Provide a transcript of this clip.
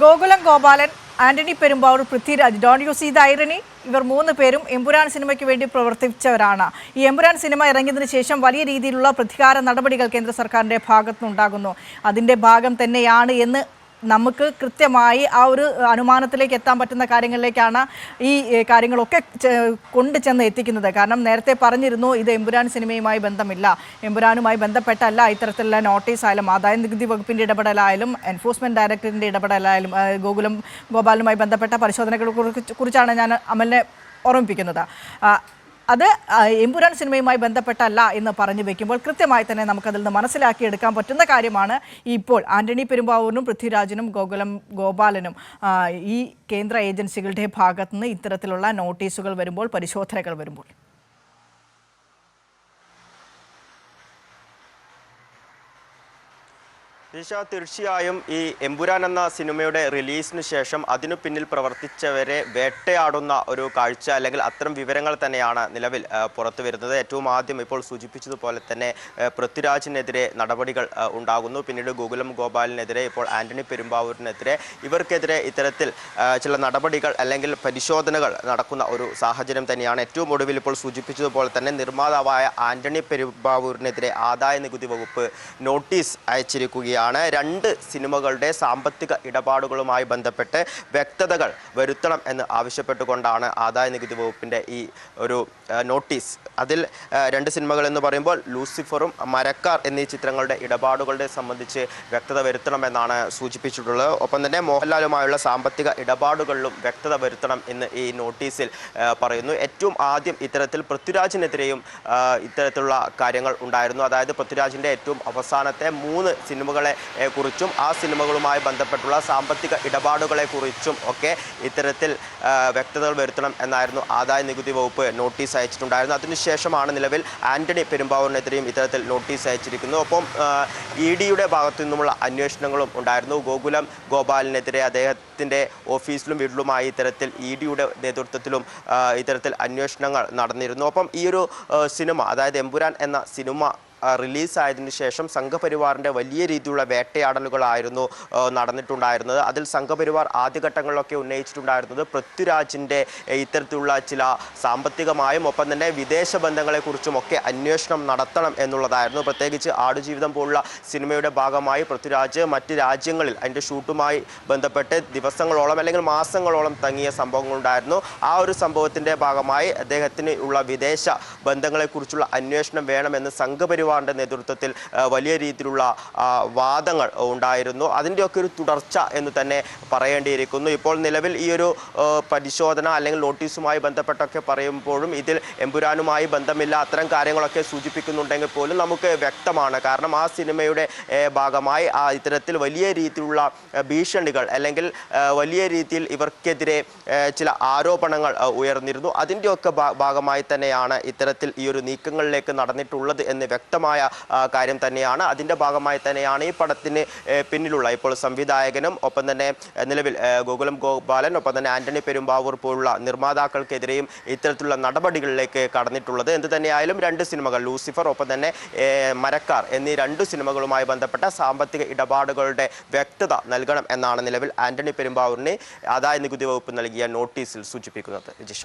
ഗോകുലം ഗോപാലൻ ആന്റണി പെരുമ്പാവൂർ പൃഥ്വിരാജ് ഡോൺ യു സി ദ ഇവർ മൂന്ന് പേരും എമ്പുരാൻ സിനിമയ്ക്ക് വേണ്ടി പ്രവർത്തിച്ചവരാണ്. ഈ എമ്പുരാൻ സിനിമ ഇറങ്ങിയതിനു ശേഷം വലിയ രീതിയിലുള്ള പ്രതികാര നടപടികൾ കേന്ദ്ര സർക്കാരിന്റെ ഭാഗത്തുനിന്നുണ്ടാകുന്നു. അതിന്റെ ഭാഗം തന്നെയാണ് എന്ന് നമുക്ക് കൃത്യമായി ആ ഒരു അനുമാനത്തിലേക്ക് എത്താൻ പറ്റുന്ന കാര്യങ്ങളിലേക്കാണ് ഈ കാര്യങ്ങളൊക്കെ കൊണ്ടു ചെന്ന് എത്തിക്കുന്നത്. കാരണം നേരത്തെ പറഞ്ഞിരുന്നു ഇത് എമ്പുരാൻ സിനിമയുമായി ബന്ധമില്ല. എമ്പുരാനുമായി ബന്ധപ്പെട്ടല്ല ഇത്തരത്തിലുള്ള നോട്ടീസ് ആയാലും ആദായ നികുതി വകുപ്പിന്റെ ഇടപെടലായാലും എൻഫോഴ്സ്മെന്റ് ഡയറക്ടറിന്റെ ഇടപെടലായാലും ഗോകുലം ഗോപാലുമായി ബന്ധപ്പെട്ട പരിശോധനകളെ കുറിച്ച് കുറിച്ചാണ് ഞാൻ അമലിനെ ഓർമ്മിപ്പിക്കുന്നത്. അത് എമ്പുരാൻ സിനിമയുമായി ബന്ധപ്പെട്ടല്ല എന്ന് പറഞ്ഞു വെക്കുമ്പോൾ കൃത്യമായി തന്നെ നമുക്കതിൽ നിന്ന് മനസ്സിലാക്കിയെടുക്കാൻ പറ്റുന്ന കാര്യമാണ് ഇപ്പോൾ ആന്റണി പെരുമ്പാവൂരിനും പൃഥ്വിരാജിനും ഗോകുലം ഗോപാലനും ഈ കേന്ദ്ര ഏജൻസികളുടെ ഭാഗത്തുനിന്ന് ഇത്തരത്തിലുള്ള നോട്ടീസുകൾ വരുമ്പോൾ പരിശോധനകൾ വരുമ്പോൾ. ദിശ തീർച്ചയായും ഈ എമ്പുരാൻ എന്ന സിനിമയുടെ റിലീസിന് ശേഷം അതിനു പിന്നിൽ പ്രവർത്തിച്ചവരെ വേട്ടയാടുന്ന ഒരു കാഴ്ച അല്ലെങ്കിൽ അത്തരം വിവരങ്ങൾ തന്നെയാണ് നിലവിൽ പുറത്തു വരുന്നത്. ഏറ്റവും ആദ്യം ഇപ്പോൾ സൂചിപ്പിച്ചതുപോലെ തന്നെ പൃഥ്വിരാജിനെതിരെ നടപടികൾ ഉണ്ടാകുന്നു. പിന്നീട് ഗോകുലം ഗോപാലിനെതിരെ ഇപ്പോൾ ആന്റണി പെരുമ്പാവൂരിനെതിരെ ഇവർക്കെതിരെ ഇത്തരത്തിൽ ചില നടപടികൾ അല്ലെങ്കിൽ പരിശോധനകൾ നടക്കുന്ന ഒരു സാഹചര്യം തന്നെയാണ്. ഏറ്റവും ഒടുവിൽ ഇപ്പോൾ സൂചിപ്പിച്ചതുപോലെ തന്നെ നിർമ്മാതാവായ ആന്റണി പെരുമ്പാവൂരിനെതിരെ ആദായ നികുതി വകുപ്പ് നോട്ടീസ് അയച്ചിരിക്കുകയാണ്. രണ്ട് സിനിമകളുടെ സാമ്പത്തിക ഇടപാടുകളുമായി ബന്ധപ്പെട്ട് വ്യക്തതകൾ വരുത്തണം എന്ന് ആവശ്യപ്പെട്ടുകൊണ്ടാണ് ആദായ നികുതി വകുപ്പിന്റെ ഈ ഒരു നോട്ടീസ്. അതിൽ രണ്ട് സിനിമകൾ എന്ന് പറയുമ്പോൾ ലൂസിഫറും മരക്കാർ എന്നീ ചിത്രങ്ങളുടെ ഇടപാടുകളുടെ സംബന്ധിച്ച് വ്യക്തത വരുത്തണമെന്നാണ് സൂചിപ്പിച്ചിട്ടുള്ളത്. ഒപ്പം തന്നെ മോഹൻലാലുമായുള്ള സാമ്പത്തിക ഇടപാടുകളിലും വ്യക്തത വരുത്തണം എന്ന് ഈ നോട്ടീസിൽ പറയുന്നു. ഏറ്റവും ആദ്യം ഇത്തരത്തിൽ പൃഥ്വിരാജിനെതിരെയും ഇത്തരത്തിലുള്ള കാര്യങ്ങൾ ഉണ്ടായിരുന്നു. അതായത് പൃഥ്വിരാജിന്റെ ഏറ്റവും അവസാനത്തെ മൂന്ന് സിനിമകളെ കുറിച്ചും ആ സിനിമകളുമായി ബന്ധപ്പെട്ടുള്ള സാമ്പത്തിക ഇടപാടുകളെ കുറിച്ചും ഒക്കെ ഇത്തരത്തിൽ വ്യക്തതകൾ വരുത്തണം എന്നായിരുന്നു ആദായ നികുതി വകുപ്പ് നോട്ടീസ് അയച്ചിട്ടുണ്ടായിരുന്നു അതിനുശേഷമാണ് നിലവിൽ ആന്റണി പെരുമ്പാവൂരിനെതിരെയും ഇത്തരത്തിൽ നോട്ടീസ് അയച്ചിരിക്കുന്നു ഒപ്പം ഇ ഡിയുടെ ഭാഗത്തു നിന്നുമുള്ള അന്വേഷണങ്ങളും ഉണ്ടായിരുന്നു. ഗോകുലം ഗോപാലിനെതിരെ അദ്ദേഹത്തിന്റെ ഓഫീസിലും വീട്ടിലുമായി ഇത്തരത്തിൽ ഇ ഡിയുടെ നേതൃത്വത്തിലും ഇത്തരത്തിൽ അന്വേഷണങ്ങൾ നടന്നിരുന്നു. ഒപ്പം ഈ ഒരു സിനിമ അതായത് എമ്പുരാൻ എന്ന സിനിമ റിലീസായതിനു ശേഷം സംഘപരിവാറിന്റെ വലിയ രീതിയിലുള്ള വേട്ടയാടലുകളായിരുന്നു നടന്നിട്ടുണ്ടായിരുന്നത്. അതിൽ സംഘപരിവാർ ആദ്യഘട്ടങ്ങളിലൊക്കെ ഉന്നയിച്ചിട്ടുണ്ടായിരുന്നത് പൃഥ്വിരാജിന്റെ ഇത്തരത്തിലുള്ള ചില സാമ്പത്തികമായും ഒപ്പം തന്നെ വിദേശ ബന്ധങ്ങളെക്കുറിച്ചും ഒക്കെ അന്വേഷണം നടത്തണം എന്നുള്ളതായിരുന്നു. പ്രത്യേകിച്ച് ആടുജീവിതം പോലുള്ള സിനിമയുടെ ഭാഗമായി പൃഥ്വിരാജ് മറ്റ് രാജ്യങ്ങളിൽ അതിന്റെ ഷൂട്ടുമായി ബന്ധപ്പെട്ട് ദിവസങ്ങളോളം അല്ലെങ്കിൽ മാസങ്ങളോളം തങ്ങിയ സംഭവങ്ങളുണ്ടായിരുന്നു. ആ ഒരു സംഭവത്തിന്റെ ഭാഗമായി അദ്ദേഹത്തിന് ഉള്ള വിദേശ ബന്ധങ്ങളെക്കുറിച്ചുള്ള അന്വേഷണം വേണമെന്ന് സംഘപരിവാറിന്റെ നേതൃത്വത്തിൽ വലിയ രീതിയിലുള്ള വാദങ്ങൾ ഉണ്ടായിരുന്നു. അതിന്റെയൊക്കെ ഒരു തുടർച്ച എന്ന് തന്നെ പറയേണ്ടിയിരിക്കുന്നു. ഇപ്പോൾ നിലവിൽ ഈ ഒരു പരിശോധന അല്ലെങ്കിൽ നോട്ടീസുമായി ബന്ധപ്പെട്ടൊക്കെ പറയുമ്പോഴും ഇതിൽ എമ്പുരാനുമായി ബന്ധമില്ല. അത്തരം കാര്യങ്ങളൊക്കെ സൂചിപ്പിക്കുന്നുണ്ടെങ്കിൽ പോലും നമുക്ക് വ്യക്തമാണ്. കാരണം ആ സിനിമയുടെ ഭാഗമായി ആ ഇത്തരത്തിൽ വലിയ രീതിയിലുള്ള ഭീഷണികൾ അല്ലെങ്കിൽ വലിയ രീതിയിൽ ഇവർക്കെതിരെ ചില ആരോപണങ്ങൾ ഉയർന്നിരുന്നു. അതിന്റെയൊക്കെ ഭാഗമായി തന്നെയാണ് ഇത്തരത്തിൽ ഈ ഒരു നീക്കങ്ങളിലേക്ക് നടന്നിട്ടുള്ളത് എന്ന് വ്യക്തമായ ആ, കാര്യം തന്നെയാണ്. അതിന്റെ ഭാഗമായി തന്നെയാണ് ഈ പടത്തിന് പിന്നിലുള്ള ഇപ്പോൾ സംവിധായകനും ഒപ്പം തന്നെ നിലവിൽ ഗോകുലം ഗോപാലൻ ഒപ്പം തന്നെ ആന്റണി പെരുമ്പാവൂർ പോലുള്ള നിർമ്മാതാക്കൾക്കെതിരെയും ഇത്തരത്തിലുള്ള നടപടികളിലേക്ക് കടന്നിട്ടുള്ളത്. എന്ത് തന്നെയായാലും രണ്ട് സിനിമകൾ ലൂസിഫർ ഒപ്പം തന്നെ മരക്കാർ എന്നീ രണ്ട് സിനിമകളുമായി ബന്ധപ്പെട്ട സാമ്പത്തിക ഇടപാടുകളുടെ വ്യക്തത നൽകണം എന്നാണ് നിലവിൽ ആന്റണി പെരുമ്പാവൂരിന് ആദായ നികുതി വകുപ്പ് നൽകിയ നോട്ടീസിൽ സൂചിപ്പിക്കുന്നത്. രജിഷ